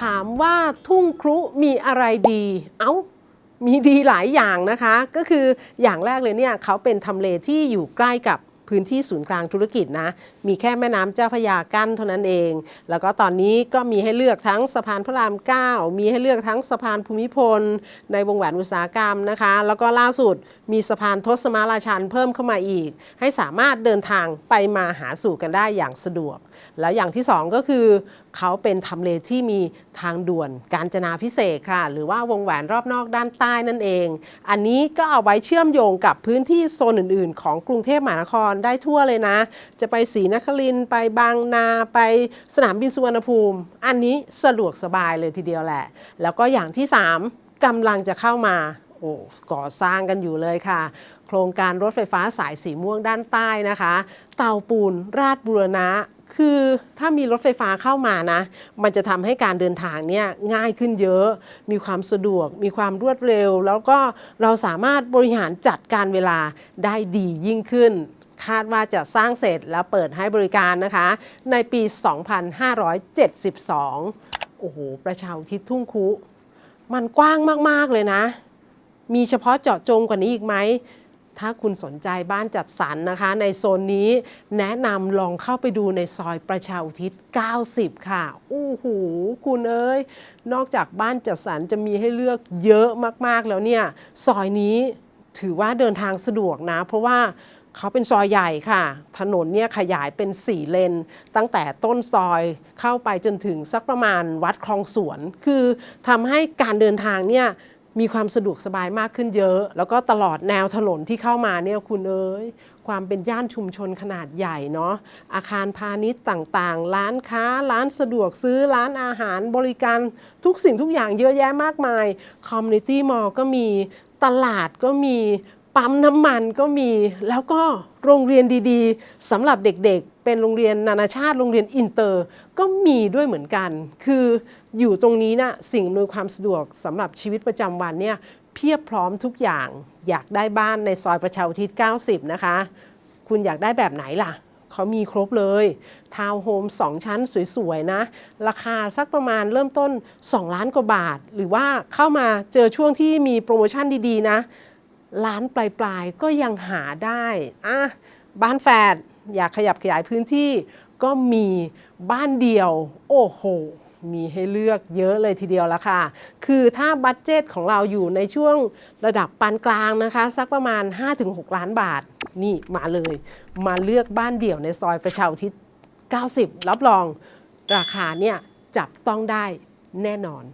ถามว่าทุ่งครุมีอะไรดี เอา้า มีดีหลายอย่างนะคะ ก็คืออย่างแรกเลยเนี่ยเขาเป็นทำเลที่อยู่ใกล้กับ พื้นที่ศูนย์กลางธุรกิจนะมีแค่แม่น้ำเจ้าพระยากั้นเท่านั้นเอง แล้วก็ตอนนี้ก็มีให้เลือกทั้งสะพานพระราม 9 มีให้เลือกทั้งสะพานภูมิพล ในวงแหวนอุตสาหกรรมนะคะ แล้วก็ล่าสุดมีสะพานทศมาราชันเพิ่มเข้ามาอีก ให้สามารถเดินทางไปมาหาสู่กันได้อย่างสะดวก แล้วอย่างที่สองก็คือ เขาเป็นทำเลที่มีทางด่วนการจนาพิเศษค่ะ หรือว่าวงแหวนรอบนอกด้านใต้นั่นเอง อันนี้ก็เอาไว้เชื่อมโยงกับพื้นที่โซนอื่น ๆ ของกรุงเทพมหานครได้ทั่วเลยนะ จะไปศรีนครินทร์ไปบางนาไปสนามบินสุวรรณภูมิ อันนี้สะดวกสบายเลยทีเดียวแหละ แล้วก็อย่างที่ 3กำลังจะเข้ามาโอ้ก่อสร้างกันอยู่เลยค่ะ โครงการรถไฟฟ้าสายสีม่วงด้านใต้นะคะ เตาปูนราชบุรณะคือถ้ามีรถไฟฟ้าเข้ามานะ มันจะทำให้การเดินทางเนี่ยง่ายขึ้นเยอะ มีความสะดวก มีความรวดเร็ว แล้วก็เราสามารถบริหารจัดการเวลาได้ดียิ่งขึ้น คาดว่าจะสร้างเสร็จแล้วเปิดให้บริการนะคะ ในปี 2572 โอ้โห ประชาอุทิศทุ่งคุ มันกว้างมาก ๆ เลยนะ มีเฉพาะเจาะจงกว่านี้อีกไหมถ้าคุณสนใจบ้านจัดสรรนะคะ ในโซนนี้แนะนำลองเข้าไปดูในซอยประชาอุทิศ 90 ค่ะ อู้หู คุณเอ้ย นอกจากบ้านจัดสรรจะมีให้เลือกเยอะมาก ๆ แล้วเนี่ย ซอยนี้ถือว่าเดินทางสะดวกนะ เพราะว่า เขาเป็นซอยใหญ่ค่ะ ถนนเนี่ยขยายเป็น 4 เลน ตั้งแต่ต้นซอยเข้าไปจนถึงสักประมาณวัดคลองสวน คือทำให้การเดินทางเนี่ยมีความสะดวกสบายมากขึ้นเยอะ แล้วก็ตลอดแนวถนนที่เข้ามาเนี่ยคุณเอ๋ยความเป็นย่านชุมชนขนาดใหญ่เนาะอาคารพาณิชย์ต่างๆ ร้านค้า ร้านสะดวกซื้อร้านอาหารบริการทุกสิ่งทุกอย่างเยอะแยะมากมายคอมมูนิตี้มอลก็มีตลาดก็มี ปั๊มน้ำมันก็มี แล้วก็โรงเรียนดีๆสำหรับเด็กๆ เป็นโรงเรียนนานาชาติโรงเรียนอินเตอร์ ก็มีด้วยเหมือนกัน คืออยู่ตรงนี้นะสิ่งอำนวยความสะดวกสำหรับชีวิตประจำวันเนี่ยเพียบพร้อมทุกอย่างอยากได้บ้านในซอยประชาอุทิศ 90 นะคะ คุณอยากได้แบบไหนล่ะเขามีครบเลย ทาวน์โฮม2 ชั้นสวยๆ นะ ราคาสักประมาณเริ่มต้น 2 ล้านกว่าบาท หรือว่าเข้ามาเจอช่วงที่มีโปรโมชั่นดีๆ นะ ร้านปลายๆก็ยังหาได้อะบ้านแฝดอยากขยับขยายพื้นที่ ก็มีบ้านเดียว โอ้โห มีให้เลือกเยอะเลยทีเดียวละค่ะ คือถ้าบัตเจตของเราอยู่ในช่วงระดับปานกลางนะคะ สักประมาณ 5-6 ล้านบาท นี่มาเลย มาเลือกบ้านเดี่ยวในซอยประชาอุทิศ 90 รับรองราคาเนี่ยจับต้องได้แน่นอน